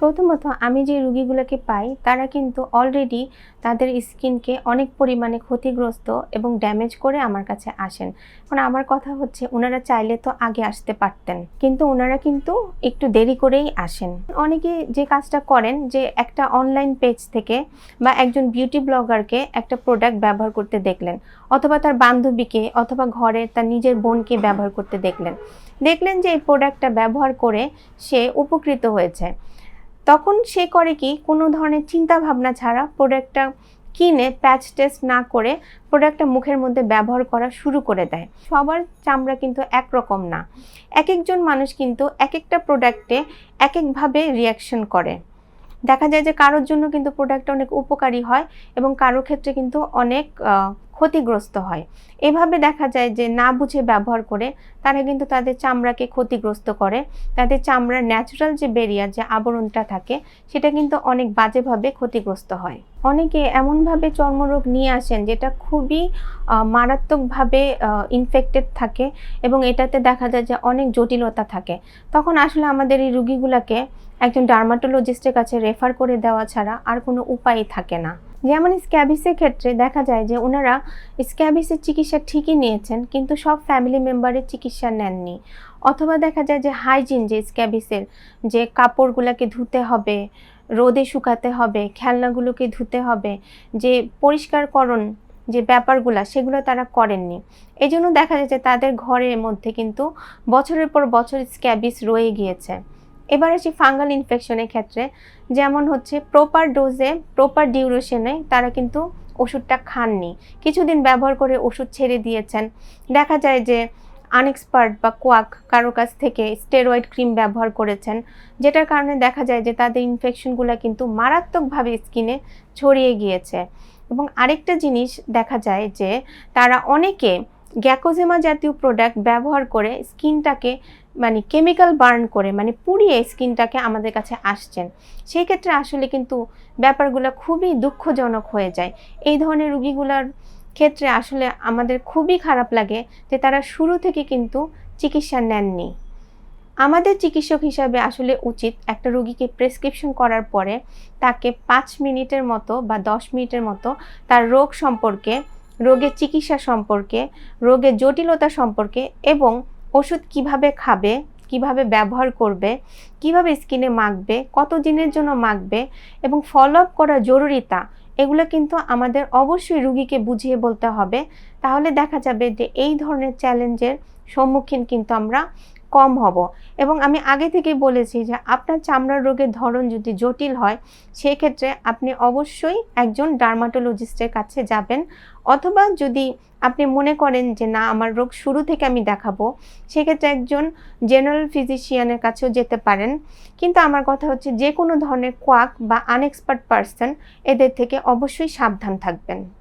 প্রথমত আমি যে রুগীগুলোকে পাই, তারা কিন্তু অলরেডি তাদের স্কিনকে অনেক পরিমাণে ক্ষতিগ্রস্ত এবং ড্যামেজ করে আমার কাছে আসেন। এখন আমার কথা হচ্ছে, ওনারা চাইলে তো আগে আসতে পারতেন, কিন্তু ওনারা কিন্তু একটু দেরি করেই আসেন। অনেকে যে কাজটা করেন, যে একটা অনলাইন পেজ থেকে বা একজন বিউটি ব্লগারকে একটা প্রোডাক্ট ব্যবহার করতে দেখলেন, অথবা তার বান্ধবীকে, অথবা ঘরে তার নিজের বোনকে ব্যবহার করতে দেখলেন। দেখলেন যে এই প্রোডাক্টটা ব্যবহার করে সে উপকৃত হয়েছে। তখন সে করে কি, কোনো ধরনের চিন্তা ভাবনা ছাড়া প্রোডাক্টটা কিনে প্যাচ টেস্ট না করে প্রোডাক্টটা মুখের মধ্যে ব্যবহার করা শুরু করে দেয়। সবার চামড়া কিন্তু একরকম না। এক একজন মানুষ কিন্তু এক একটা প্রোডাক্টে এক একভাবে রিয়াকশন করে। দেখা যায় যে কারোর জন্য কিন্তু প্রোডাক্টটা অনেক উপকারী হয় এবং কারোর ক্ষেত্রে কিন্তু অনেক ক্ষতিগ্রস্ত হয়। এভাবে দেখা যায় যে না বুঝে ব্যবহার করে তারা কিন্তু তাদের চামড়াকে ক্ষতিগ্রস্ত করে। তাদের চামড়ার ন্যাচারাল যে বেরিয়ার যে আবরণটা থাকে, সেটা কিন্তু অনেক বাজেভাবে ক্ষতিগ্রস্ত হয়। অনেকে এমনভাবে চর্মরোগ নিয়ে আসেন যেটা খুবই মারাত্মকভাবে ইনফেক্টেড থাকে এবং এটাতে দেখা যায় যে অনেক জটিলতা থাকে। তখন আসলে আমাদের এই রুগীগুলোকে একজন ডার্মাটোলজিস্টের কাছে রেফার করে দেওয়া ছাড়া আর কোনো উপায়ই থাকে না। যেমন স্ক্যাবিসের ক্ষেত্রে দেখা যায় যে ওনারা স্ক্যাবিসের চিকিৎসা ঠিকই নিয়েছেন, কিন্তু সব ফ্যামিলি মেম্বারের চিকিৎসা নেননি। অথবা দেখা যায় যে হাইজিন যে স্ক্যাবিসের, যে কাপড়গুলোকে ধুতে হবে, রোদে শুকাতে হবে, খেলনাগুলোকে ধুতে হবে, যে পরিষ্কারকরণ যে ব্যাপারগুলো, সেগুলো তারা করেননি। এই জন্য দেখা যায় যে তাদের ঘরের মধ্যে কিন্তু বছরের পর বছর স্ক্যাবিস রয়ে গিয়েছে। এবার আসি ফাঙ্গাল ইনফেকশনের ক্ষেত্রে যেমন হচ্ছে প্রপার ডোজে প্রপার ডিউরেশনে তারা কিন্তু ওষুধটা খাননি। কিছুদিন ব্যবহার করে ওষুধ ছেড়ে দিয়েছেন। দেখা যায় যে আনএক্সপার্ট বা কোয়াক কারও কাছ থেকে স্টেরয়েড ক্রিম ব্যবহার করেছেন, যেটার কারণে দেখা যায় যে তাদের ইনফেকশনগুলো কিন্তু মারাত্মকভাবে স্কিনে ছড়িয়ে গিয়েছে। এবং আরেকটা জিনিস দেখা যায় যে তারা অনেকে গ্যাকোজেমা জাতীয় প্রোডাক্ট ব্যবহার করে স্কিনটাকে মানে কেমিক্যাল বার্ন করে মানে পুড়িয়ে স্কিনটাকে আমাদের কাছে আসছেন। সেই ক্ষেত্রে আসলে কিন্তু ব্যাপারগুলো খুবই দুঃখজনক হয়ে যায়। এই ধরনের রুগীগুলোর ক্ষেত্রে আসলে আমাদের খুবই খারাপ লাগে যে তারা শুরু থেকে কিন্তু চিকিৎসা নেননি। আমাদের চিকিৎসক হিসাবে আসলে উচিত একটা রোগীকে প্রেসক্রিপশন করার পরে তাকে পাঁচ মিনিটের মতো বা দশ মিনিটের মতো তার রোগ সম্পর্কে, রোগের চিকিৎসা সম্পর্কে, রোগের জটিলতা সম্পর্কে এবং ওষুধ কীভাবে খাবে, কীভাবে ব্যবহার করবে, কীভাবে স্কিনে মাখবে, কত দিনের জন্য মাখবে এবং ফলো আপ করা জরুরিতা এগুলো কিন্তু আমাদের অবশ্যই রুগীকে বুঝিয়ে বলতে হবে। তাহলে দেখা যাবে যে এই ধরনের চ্যালেঞ্জের সম্মুখীন কিন্তু আমরা কম হব। এবং আমি আগে থেকেই বলেছি যে আপনার চামড়ার রোগের ধরন যদি জটিল হয় সেই ক্ষেত্রে আপনি অবশ্যই একজন ডার্মাটোলজিস্টের কাছে যাবেন। অথবা যদি আপনি মনে করেন যে না, আমার রোগ শুরু থেকে আমি দেখাবো, সেক্ষেত্রে একজন জেনারেল ফিজিশিয়ানের কাছেও যেতে পারেন। কিন্তু আমার কথা হচ্ছে যে কোনো ধরনের কোয়াক বা আনএক্সপার্ট পার্সন এদের থেকে অবশ্যই সাবধান থাকবেন।